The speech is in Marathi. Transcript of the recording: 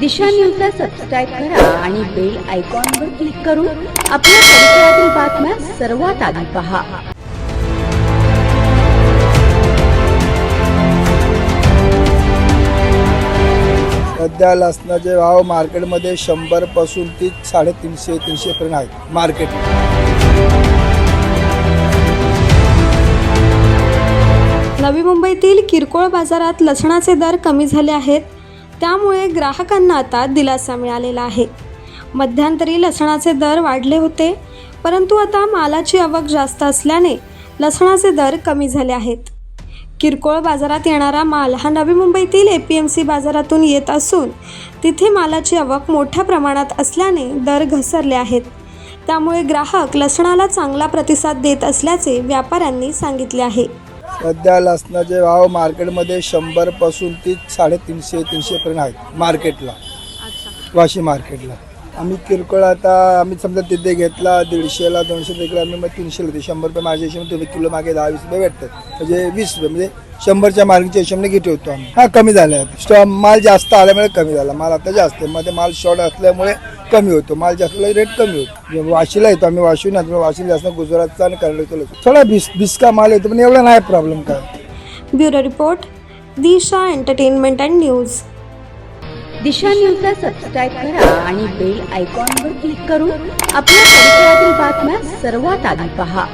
दिशा न्यूजला सबस्क्राईब करा आणि बेल आयकॉनवर क्लिक करून आपल्या परिसरातील बातम्या सर्वात आधी पहा. सध्या लसणाचे भाव मार्केटमध्ये शंभरपासून ती साडेतीनशे तीनशे पर्यंत आहेत. मार्केट. नवी मुंबईतील किरकोळ बाजारात लसणाचे दर कमी झाले आहेत. त्यामुळे ग्राहकांना आता दिलासा मिळालेला आहे. मध्यंतरी लसणाचे दर वाढले होते परंतु आता मालाची आवक जास्त असल्याने लसणाचे दर कमी झाले आहेत. किरकोळ बाजारात येणारा माल हा नवी मुंबईतील ए पी एम सी बाजारातून येत असून तिथे मालाची आवक मोठ्या प्रमाणात असल्याने दर घसरले आहेत. त्यामुळे ग्राहक लसणाला चांगला प्रतिसाद देत असल्याचे व्यापाऱ्यांनी सांगितले आहे. सध्या लसणाचे भाव मार्केटमध्ये शंभरपासून ती साडेतीनशे तीनशे पर्यंत आहेत मार्केटला. वाशी मार्केटला. आम्ही किरकोळ आता आम्ही समजा तिथे घेतला दीडशेला दोनशे रुपये आम्ही मग तीनशेला देतो. शंभर रुपये माझ्या हिशोबाने तुम्ही किलो मागे दहा वीस रुपये भेटतात. म्हणजे वीस रुपये म्हणजे शंभरच्या मार्केटच्या हिशोबाने घेत ठेवतो आम्ही. हा कमी झाला स्टॉ माल जास्त आल्यामुळे कमी झाला. माल आता जास्त आहे. मध्ये माल शॉर्ट असल्यामुळे कमी होतो. माल जास्त रेट कमी होतो. जे वाशीला येतो आम्ही वाशी ना वाशीला जास्त गुजरातचा आणि कर्नाटकचा थोडा बिस बिस्का माल येतो पण एवढा नाही प्रॉब्लेम काय. Bureau report Disha entertainment and news. Disha न्यूजला सबस्क्राईब करा आणि बेल आयकॉनवर क्लिक करून आपल्या परिसरातील बातम्या सर्वात आधी पहा.